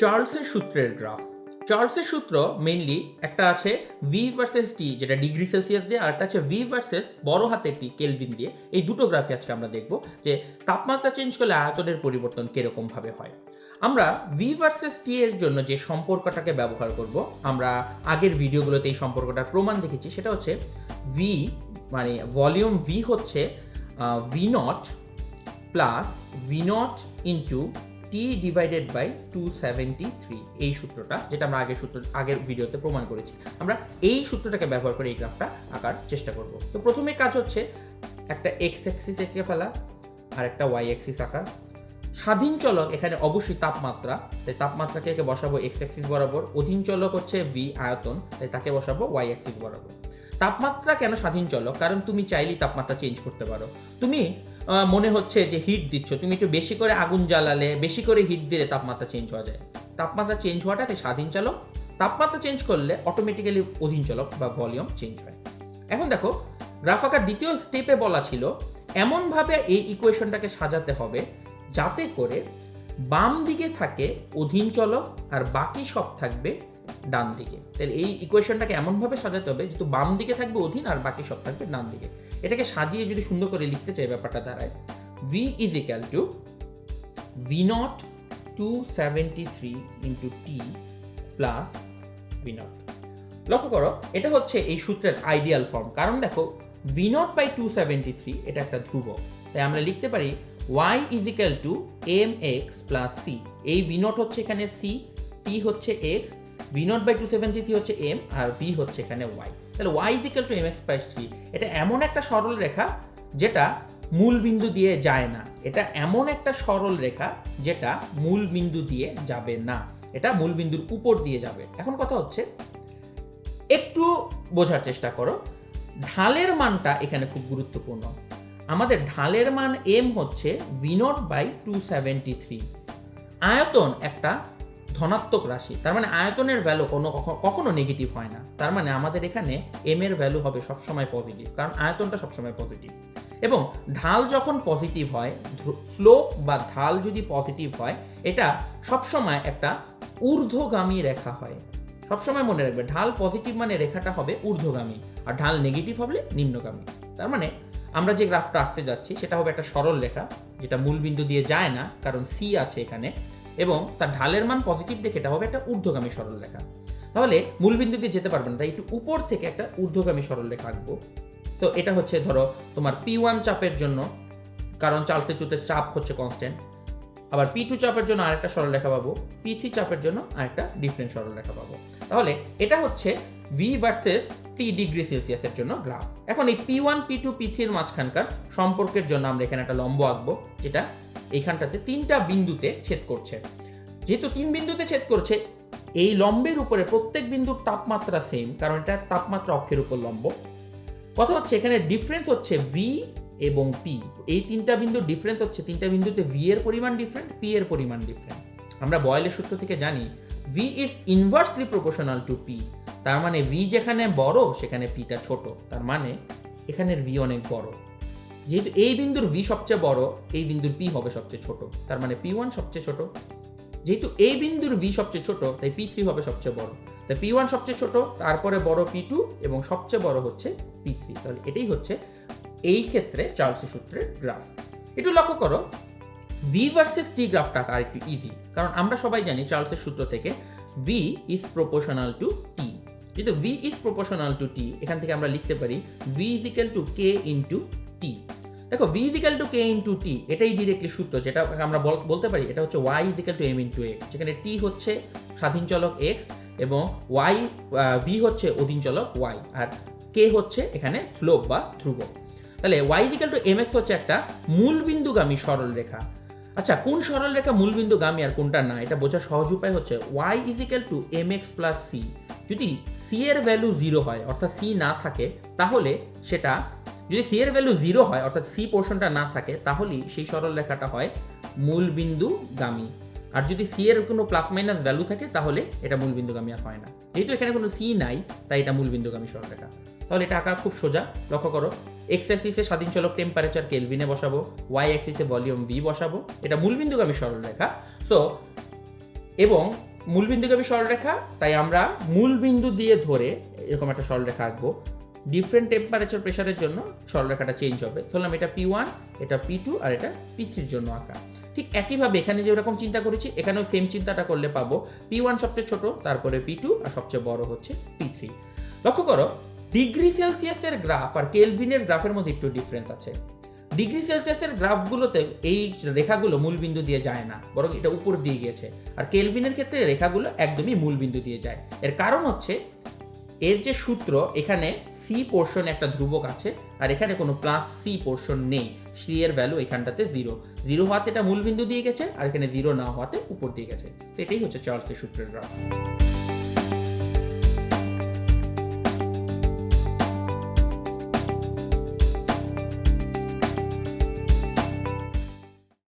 চার্লসের সূত্রের গ্রাফ। চার্লসের সূত্র মেইনলি একটা আছে ভি ভার্সেস টি যেটা ডিগ্রি সেলসিয়াস দিয়ে, আর একটা আছে ভি ভার্সেস বড় হাতের টি কেলভিন দিয়ে। এই দুটো গ্রাফে আজকে আমরা দেখব যে তাপমাত্রা চেঞ্জ করলে আয়তনের পরিবর্তন কীরকম ভাবে হয়। আমরা ভি ভার্সেস টি এর জন্য যে সম্পর্কটাকে ব্যবহার করব, আমরা আগের ভিডিওগুলোতে এই সম্পর্কটার প্রমাণ দেখেছি, সেটা হচ্ছে ভি মানে ভলিউম ভি হচ্ছে V nought plus V nought into T divided by two seventy three এই সূত্রটা, যেটা আমরা আগের সূত্র আগের ভিডিওতে প্রমাণ করেছি। আমরা এই সূত্রটাকে ব্যবহার করে এই গ্রাফটা আঁকার চেষ্টা করব। তো প্রথমে কাজ হচ্ছে একটা এক্স অ্যাক্সিস এঁকে ফেলা আর একটা ওয়াই অ্যাক্সিস আঁকা। স্বাধীন চলক এখানে অবশ্যই তাপমাত্রা, তাই তাপমাত্রাকে একে বসাবো এক্স অ্যাক্সিস বরাবর। অধীন চলক হচ্ছে ভি আয়তন, তাই তাকে বসাবো ওয়াই অ্যাক্সিস বরাবর। তাপমাত্রা কেন স্বাধীন চলক কারণ তুমি চাইলেই তাপমাত্রা চেঞ্জ করতে পারো। তুমি মনে হচ্ছে যে হিট দিচ্ছ। তুমি একটু বেশি করে আগুন জ্বালালে, বেশি করে হিট দিলে তাপমাত্রা চেঞ্জ হওয়া যায়। তাপমাত্রা চেঞ্জ হওয়াটাতে স্বাধীন চলক তাপমাত্রা চেঞ্জ করলে অটোমেটিক্যালি অধীন চলক বা ভলিউম চেঞ্জ হয়। এখন দেখো গ্রাফ আঁকার দ্বিতীয় স্টেপে বলা ছিল, এমনভাবে এই ইকুয়েশনটাকে সাজাতে হবে যাতে করে বাম দিকে থাকে অধীন চলক আর বাকি সব থাকবে ডান দিকে। তাহলে এই ইকুয়েশনটাকে এমনভাবে সাজাতে হবে যেহেতু বাম দিকে থাকবে অধীন আর বাকি সব থাকবে ডান দিকে। এটাকে সাজিয়ে যদি সুন্দর করে লিখতে চাই ব্যাপারটা দাঁড়ায়। V is equal to V nought two seventy three into T plus V nought লক্ষ্য করো, এটা হচ্ছে এই সূত্রের আইডিয়াল ফর্ম কারণ দেখো V nought by two seventy three এটা একটা ধ্রুবক। তাই আমরা লিখতে পারি Y is equal to M X plus C এই ভি নট হচ্ছে এখানে সি টি হচ্ছে X V nought by two seventy three হচ্ছে এম আর ভি হচ্ছে এখানে ওয়াই তাহলে Y is equal to M X plus three এটা এমন একটা সরল রেখা যেটা মূল বিন্দু দিয়ে যায় না। এটা এমন একটা সরল রেখা যেটা মূল বিন্দু দিয়ে যাবে না। এটা মূল বিন্দুর উপর দিয়ে যাবে। এখন কথা হচ্ছে, একটু বোঝার চেষ্টা করো, ঢালের মানটা এখানে খুব গুরুত্বপূর্ণ। আমাদের ঢালের মান এম হচ্ছে V nought by two seventy three আয়তন একটা ধনাত্মক রাশি, তার মানে আয়তনের ভ্যালু কোনো কখনো নেগেটিভ হয় না। তার মানে আমাদের এখানে এম এর ভ্যালু হবে সবসময় পজিটিভ কারণ আয়তনটা সবসময় পজিটিভ এবং ঢাল যখন পজিটিভ হয় স্লোপ বা ঢাল যদি পজিটিভ হয়, এটা সবসময় একটা ঊর্ধ্বগামী রেখা হয়। সবসময় মনে রাখবে, ঢাল পজিটিভ মানে রেখাটা হবে ঊর্ধ্বগামী, আর ঢাল নেগেটিভ হলে নিম্নগামী। তার মানে আমরা যে গ্রাফটা আঁকতে যাচ্ছি, সেটা হবে একটা সরল রেখা, যেটা মূল বিন্দু দিয়ে যায় না, কারণ সি আছে এখানে। এবং তার ঢালের মান পজিটিভ দেখে এটা হবে একটা ঊর্ধ্বগামী সরল রেখা। তাহলে মূল বিন্দু দিয়ে যেতে পারবে না, তাই একটু উপর থেকে একটা ঊর্ধ্বগামী সরল রেখা আঁকবো। তো এটা হচ্ছে ধরো তোমার পি ওয়ান চাপের জন্য, কারণ চার্লসের চুতে চাপ হচ্ছে কনস্ট্যান্ট আবার পি টু চাপের জন্য আরেকটা সরলরেখা পাবো পি থ্রি চাপের জন্য আরেকটা ডিফারেন্ট সরলরেখা পাবো। তাহলে এটা হচ্ছে ভি ভার্সেস টি ডিগ্রি সেলসিয়াসের জন্য গ্রাফ এখন এই P one P two P থ্রির মাঝখানকার সম্পর্কের জন্য আমরা এখানে একটা লম্ব আঁকবো, যেটা এইখানটাতে তিনটা বিন্দুতে ছেদ করছে। যেহেতু তিন বিন্দুতে ছেদ করছে, এই লম্বের উপরে প্রত্যেক বিন্দুর তাপমাত্রা সেম কারণ এটা তাপমাত্রা অক্ষের উপর লম্ব। কথা হচ্ছে এখানে ডিফারেন্স হচ্ছে ভি এবং পি এই তিনটা বিন্দুর ডিফারেন্স হচ্ছে, তিনটা বিন্দুতে ভি এর পরিমাণ ডিফারেন্ট পি এর পরিমাণ ডিফারেন্ট আমরা বয়েলের সূত্র থেকে জানি V is inversely proportional to P তার মানে ভি যেখানে বড়, সেখানে পিটা ছোট। তার মানে এখানের ভি অনেক বড়। যেহেতু এই বিন্দুর ভি সবচেয়ে বড়, এই বিন্দুর পি হবে সবচেয়ে ছোট। তার মানে পি ওয়ান সবচেয়ে ছোট। যেহেতু এই বিন্দুর ভি সবচেয়ে ছোট, তাই পি থ্রি হবে সবচেয়ে বড়। তাই পি ওয়ান সবচেয়ে ছোট, তারপরে বড় পি টু এবং সবচেয়ে বড় হচ্ছে পি থ্রি তাহলে এটাই হচ্ছে এই ক্ষেত্রে চার্লসি সূত্রের গ্রাফ। একটু লক্ষ্য করো ভি ভার্সেস টি গ্রাফটা আর একটু ইজি কারণ আমরা সবাই জানি চার্লসের সূত্র থেকে V is proportional to T যেহেতু V is proportional to T এখান থেকে আমরা লিখতে পারি V is equal to K into T দেখো V is equal to K into T এটাই ডিরেক্টলি সূত্র, যেটা আমরা বলতে পারি, এটা হচ্ছে Y is equal to M into X যেখানে টি হচ্ছে স্বাধীন চলক এক্স এবং ওয়াই ভি হচ্ছে অধীন চলক ওয়াই আর কে হচ্ছে এখানে স্লোপ বা ধ্রুবক। তাহলে Y is equal to M X হচ্ছে একটা মূলবিন্দুগামী সরল রেখা আচ্ছা কোন সরল রেখা মূলবিন্দুগামী আর কোনটা না, এটা বোঝার সহজ উপায় হচ্ছে Y is equal to M X plus C যদি সি এর ভ্যালু জিরো হয়, অর্থাৎ সি না থাকে, তাহলে সেটা যদি সি এর ভ্যালু জিরো হয়, অর্থাৎ সি পোর্শনটা না থাকে, তাহলেই সেই সরল রেখাটা হয় মূলবিন্দুগামী আর যদি সি এর কোনো প্লাস মাইনাস ভ্যালু থাকে, তাহলে এটা মূল মূলবিন্দুগামী আর হয় না। যেহেতু এখানে কোনো সি নাই, তাই এটা মূল মূলবিন্দুগামী সরলরেখা তাহলে এটা আঁকা খুব সোজা, লক্ষ্য করো এক্স অ্যাক্সিসে স্বাধীন চলক টেম্পারেচার কেলভিনে বসাবো ওয়াই অ্যাক্সিসে ভলিউম ভি বসাবো, এটা মূলবিন্দুগামী সরলরেখা সো এবং মূলবিন্দুগামী সরলরেখা তাই আমরা মূলবিন্দু দিয়ে ধরে এরকম একটা সরলরেখা আঁকবো। ডিফারেন্ট টেম্পারেচার প্রেশারের জন্য সরলরেখাটা চেঞ্জ হবে। ধরলাম এটা পি ওয়ান এটা পি টু আর এটা পি থ্রির জন্য আঁকা। ঠিক একইভাবে এখানে যে যেরকম চিন্তা করেছি, এখানেও সেম চিন্তাটা করলে পাবো। পি ওয়ান সবচেয়ে ছোট, তারপরে পি টু আর সবচেয়ে বড় হচ্ছে পি থ্রি লক্ষ্য করো, ডিগ্রি সেলসিয়াসের গ্রাফ আর কেলভিনের গ্রাফের মধ্যে একটু ডিফারেন্স আছে। ডিগ্রি সেলসিয়াসের গ্রাফগুলোতে এই রেখাগুলো মূলবিন্দু দিয়ে যায় না, বরং এটা উপর দিয়ে গিয়েছে। আর কেলভিনের ক্ষেত্রে রেখাগুলো একদমই মূলবিন্দু দিয়ে যায়। এর কারণ হচ্ছে, এর যে সূত্র এখানে সি পোর্শনে একটা ধ্রুবক আছে, আর এখানে কোনো প্লাস সি পোর্শন নেই। সি এর ভ্যালু এখানটাতে জিরো জিরো হওয়াতে এটা মূলবিন্দু দিয়ে গেছে, আর এখানে জিরো না হওয়াতে উপর দিয়ে গেছে। তো এটাই হচ্ছে চার্লসের সূত্রের গ্রাফ